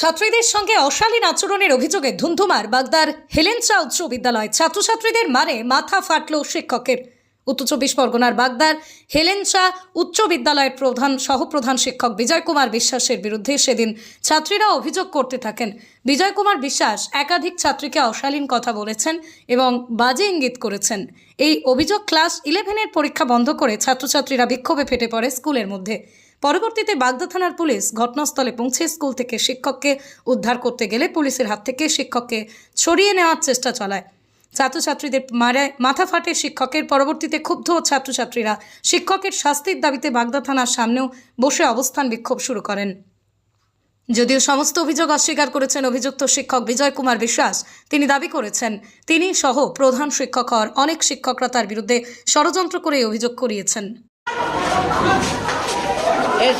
ছাত্রীদের সঙ্গে অশালীন আচরণের অভিযোগে ধুন্ধুমার বাগদার হেলেনচা উচ্চ বিদ্যালয় ছাত্রছাত্রীদের মারে মাথা ফাটল শিক্ষকের। উত্তর চব্বিশ পরগনার বাগদার হেলেনচা উচ্চ বিদ্যালয়ের প্রধান সহপ্রধান শিক্ষক বিজয় কুমার বিশ্বাসের বিরুদ্ধে সেদিন ছাত্রীরা অভিযোগ করতে থাকেন। বিজয় কুমার বিশ্বাস একাধিক ছাত্রীকে অশালীন কথা বলেছেন এবং বাজে ইঙ্গিত করেছেন। এই অভিযোগ ক্লাস ইলেভেনের পরীক্ষা বন্ধ করে ছাত্রছাত্রীরা বিক্ষোভে ফেটে পড়ে স্কুলের মধ্যে। পরবর্তীতে বাগদা থানার পুলিশ ঘটনাস্থলে পৌঁছে স্কুল থেকে শিক্ষককে উদ্ধার করতে গেলে পুলিশের হাত থেকে শিক্ষককে ছড়িয়ে নেওয়ার চেষ্টা চালায়। ছাত্রছাত্রীদের মারায় মাথা ফাটে শিক্ষকের। পরবর্তীতে ক্ষুব্ধ ছাত্রছাত্রীরা শিক্ষকের শাস্তির দাবিতে বাগদা থানার সামনেও বসে অবস্থান বিক্ষোভ শুরু করেন। যদিও সমস্ত অভিযোগ অস্বীকার করেছেন অভিযুক্ত শিক্ষক বিজয় কুমার বিশ্বাস, তিনি দাবি করেছেন, তিনি সহ প্রধান শিক্ষক হওয়ার অনেক শিক্ষকরা তার বিরুদ্ধে ষড়যন্ত্র করে অভিযোগ করিয়েছেন। এই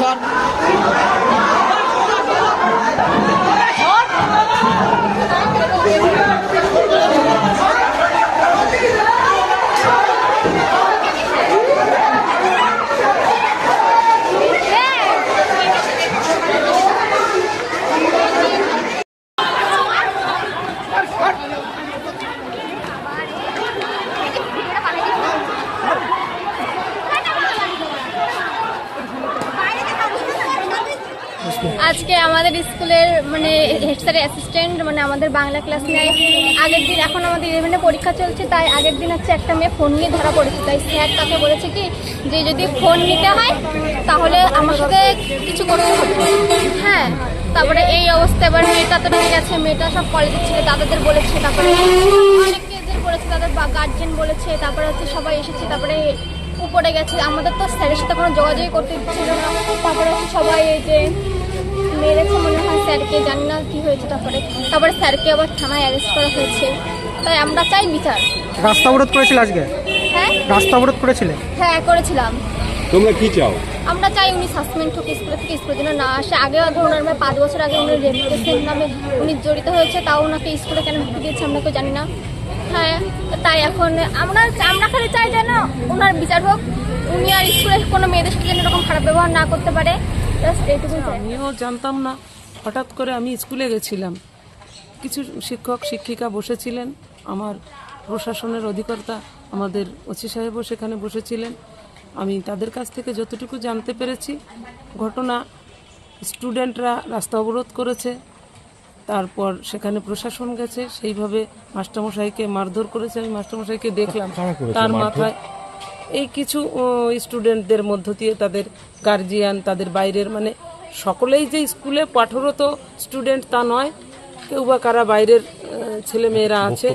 আজকে আমাদের স্কুলের মানে হেড স্যারের অ্যাসিস্ট্যান্ট মানে আমাদের বাংলা ক্লাস নেয় আগের দিন এখন আমাদের ইলেভেনে পরীক্ষা চলছে, তাই আগের দিন হচ্ছে একটা মেয়ে ফোন নিয়ে ধরা পড়েছে। তাই স্যার তাকে বলেছে কি, যে যদি ফোন নিতে হয়, তাহলে আমার কিছু করতে হবে হ্যাঁ তারপরে এই অবস্থা এবার মেয়েটা তো নিয়ে গেছে, মেয়েটা সব কলেজের ছেলে দাদাদের বলেছে, তারপরে অনেকেদের বলেছে, তাদের গার্জেন বলেছে, তারপরে হচ্ছে সবাই এসেছে, তারপরে উপরে গেছে। আমাদের তো স্যারের সাথে কোনো যোগাযোগই করতে দিচ্ছিল না। তারপরে হচ্ছে সবাই এই যে মেরেছে মনে হয় স্যারকে জানি না কি হয়েছে তারপরে। তারপরে স্যারকে আবার থানায় অ্যারেস্ট করা হয়েছে। তাই আমরা চাই বিচার। রাস্তা অবরোধ করেছিল আজকে? হ্যাঁ? রাস্তা অবরোধ করেছিলে? হ্যাঁ করেছিলাম। তোমরা কি চাও? আমরা চাই উনি সাসপেন্ড হোক স্কুলে থেকে স্কুলের জন্য না আসে। আগেও ধরুন আমরা পাঁচ বছর আগে উনি রেপ কেসের নামে উনি জড়িত হয়েছে তাও ওনাকে স্কুলে কেন ঢুকে দিয়েছে আমরা কেউ জানি না। হ্যাঁ তাই এখন আমরা আমরা খালি চাই যেন ওনার বিচার হোক। উনি আর স্কুলে কোনো মেয়েদের সাথে যেন এরকম খারাপ ব্যবহার না করতে পারে। আমিও জানতাম না। হঠাৎ করে আমি স্কুলে গেছিলাম। কিছু শিক্ষক শিক্ষিকা বসেছিলেন। আমার প্রশাসনের অধিকর্তা আমাদের ওসি সাহেবও সেখানে বসেছিলেন। আমি তাদের কাছ থেকে যতটুকু জানতে পেরেছি ঘটনা স্টুডেন্টরা রাস্তা অবরোধ করেছে। তারপর সেখানে প্রশাসন গেছে। সেইভাবে মাস্টারমশাইকে মারধর করেছে। আমি মাস্টারমশাইকে দেখলাম। তার মাথায় এই কিছু স্টুডেন্টদের মধ্য দিয়ে তাদের গার্জিয়ান তাদের বাইরের মানে সকলেই যে স্কুলে পাঠরত স্টুডেন্ট তা নয় কেউ বা কারা বাইরের ছেলে মেয়েরা আছে।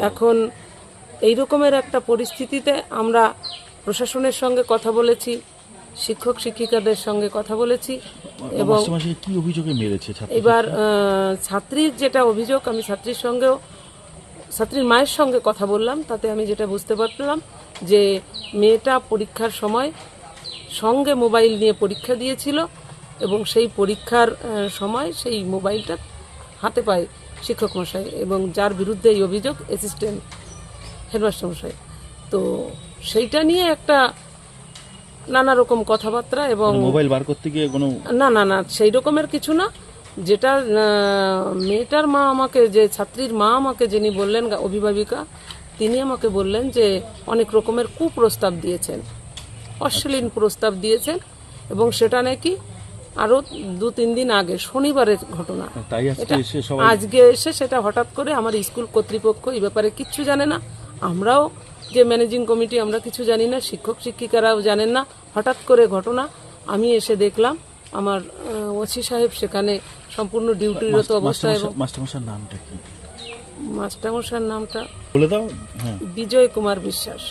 এখন এই রকমের একটা পরিস্থিতিতে আমরা প্রশাসনের সঙ্গে কথা বলেছি শিক্ষক শিক্ষিকাদের সঙ্গে কথা বলেছি এবং কি অভিযোগে মেরেছে এবার ছাত্রীর যেটা অভিযোগ আমি ছাত্রীর সঙ্গেও ছাত্রীর মায়ের সঙ্গে কথা বললাম তাতে আমি যেটা বুঝতে পারলাম যে মেয়েটা পরীক্ষার সময় সঙ্গে মোবাইল নিয়ে পরীক্ষা দিয়েছিল এবং সেই পরীক্ষার সময় সেই মোবাইলটা হাতে পায় শিক্ষক মশাই এবং যার বিরুদ্ধে এই অভিযোগ অ্যাসিস্ট্যান্ট হেডমাস্টার মশাই। তো সেইটা নিয়ে একটা নানা রকম কথাবার্তা এবং মোবাইল বার করতে গিয়ে কোনো না না না সেই রকমের কিছু না। যেটা মেয়েটার মা আমাকে যে ছাত্রীর মা আমাকে যিনি বললেন অভিভাবিকা তিনি আমাকে বললেন যে অনেক রকমের কুপ্রস্তাব দিয়েছেন অশ্লীল প্রস্তাব দিয়েছেন এবং সেটা নাকি আরও দু তিন দিন আগে শনিবারের ঘটনা। তাই আজকে এসে আজকে এসে সেটা হঠাৎ করে আমার স্কুল কর্তৃপক্ষ এই ব্যাপারে কিচ্ছু জানে না। আমরাও যে ম্যানেজিং কমিটি আমরা কিছু জানি না শিক্ষক শিক্ষিকারাও জানেন না। হঠাৎ করে ঘটনা আমি এসে দেখলাম আমার ওসি সাহেব সেখানে সম্পূর্ণ ডিউটিরত অবস্থায় এবং মাস্টারমশার নামটা কি? মাস্টারমশার নামটা বলে দাও হ্যাঁ। বিজয় কুমার বিশ্বাস।